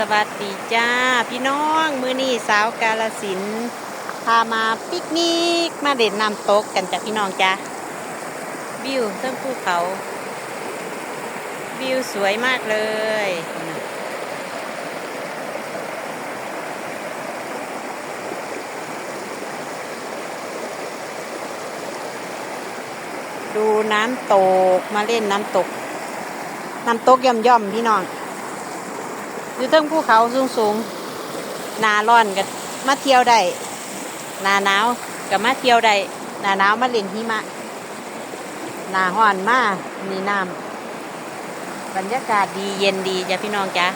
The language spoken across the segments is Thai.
สวัสดีจ้า พี่น้องมือนี้สาวกาลสินพามาปิกนิกมาเด่นน้ำตกกันจ้ะพี่น้องจ้าวิวเส้นภูเขา วิวสวยมากเลย ดูน้ำตกมาเล่นน้ำตกน้ำตกย่อมย่อมพี่น้อง อยู่เทิงภูเขาสูงสูงนาร้อนกับมาเที่ยวได้นาหนาวกับมาเที่ยวได้นาหนาวมาเล่นหิมะนาห้อนมามีน้ำบรรยากาศดีเย็นดีจ้ะพี่น้องจ้ะ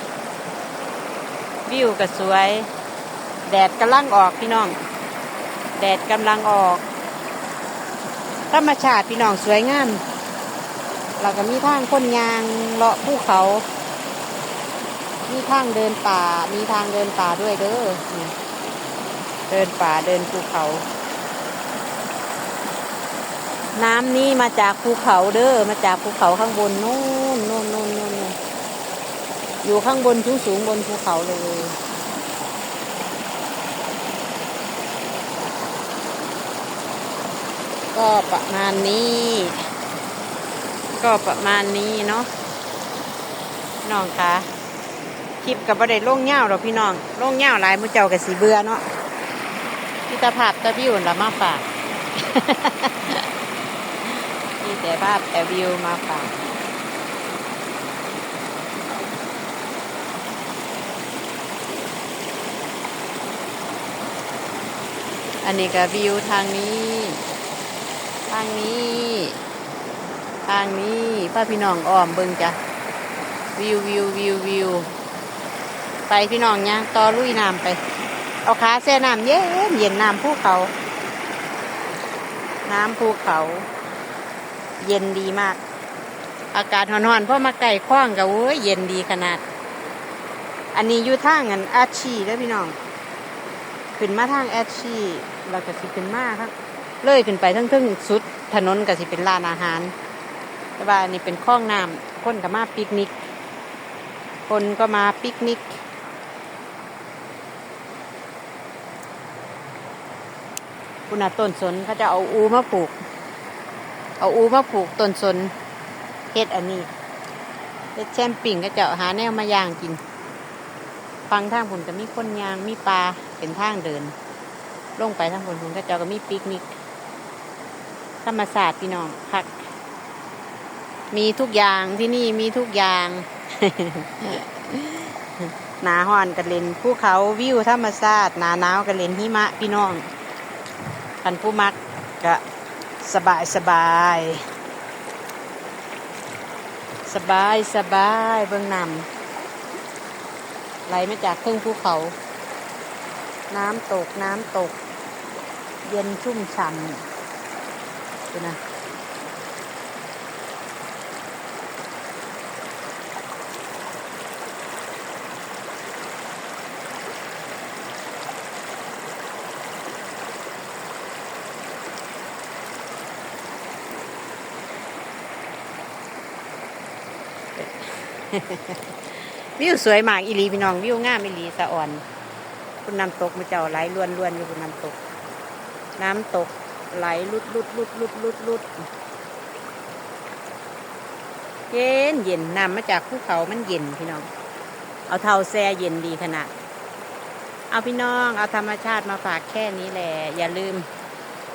วิวก็สวย แดดกำลังออกพี่น้อง แดดกำลังออก ธรรมชาติพี่น้องสวยงามเราก็มีทางคนยางเลาะภูเขา มีทางเดินป่า มีทางเดินป่าด้วยเด้อ เดินป่าเดินภูเขา น้ำนี้มาจากภูเขาเด้อ มาจากภูเขาข้างบนนู่นนู่นนู่นนู่นอยู่ข้างบนสูงสูงบนภูเขาเลยก็ประมาณนี้ ก็ประมาณนี้เนาะน้องคะ ลิปกับประเด็นล่งเง่าเราพี่น้องล่งเง่าหลายมือเจ้ากับสีเบื่อเนาะพิตาภาพตะวิวละมาฝากมีแต่ภาพแต่วิวมาฝากอันนี้ก็วิวทางนี้ ทางนี้ ทางนี้พ่อพี่น้องอ้อมเบิ่งจ้ะวิววิววิววิว ไปพี่น้องเนี่ยต่อลุยน้ำไป เอาขาแช่น้ำเย็นเย็นน้ำภูเขา น้ำภูเขา เย็นดีมาก อากาศหอนๆเพราะมาไก่คว้างกับโอ้ยเย็นดีขนาด อันนี้อยู่ทางอันอาชีแล้วพี่น้อง ขึ้นมาทางแอชชีเราก็สิขึ้นมาครับเลยขึ้นไปทั้งทึ่งสุดถนนก็สิเป็นร้านอาหาร แต่ว่าอันนี้เป็นคลองน้ำคนก็มาปิกนิก คนก็มาปิกนิก คุณน่ะต้นสนเขาจะเอาอูมาปลูก เอาอูมาปลูกต้นสนเฮ็ดอันนี้เฮ็ดแชมปิ่งก็จะหาแนวมาย่างกิน ฟังทางผมจะมีคนยางมีปลาเป็นทางเดิน ลงไปทางบนผมก็จ้าก็มีปิกนิกธรรมศาสตร์พี่น้องพัก มีทุกอย่างที่นี่มีทุกอย่างหนาห้อนกันเล่นภูเขาวิวธรรมศาสตร์หนาหนาวกันเล่นหิมะพี่น้อง คันผู้มักก็สบายสบายสบายสบายเบื้องนำไหลมาจากเครื่องภูเขา น้ำตกน้ำตก เย็นชุ่มฉ่ำดูนะ วิวสวยมากอีลีพี่น้องวิวงามอีลีสะอ่อน คุณน้ำตกมือเจ้าไหลล้วนล้วนอยู่คุณน้ำตก น้ำตกไหลลุดลุดลุดลุดลุดลุดเย็นเย็นน้ำมาจากภูเขามันเย็นพี่น้อง เอาเท้าแช่เย็นดีขนาด เอาพี่น้องเอาธรรมชาติมาฝากแค่นี้แหละ อย่าลืม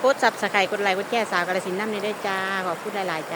กดซับสไครต์กดไลค์กดแชร์สาวกระสินน้ำนี้ได้จ้าขอบคุณหลายๆจ้า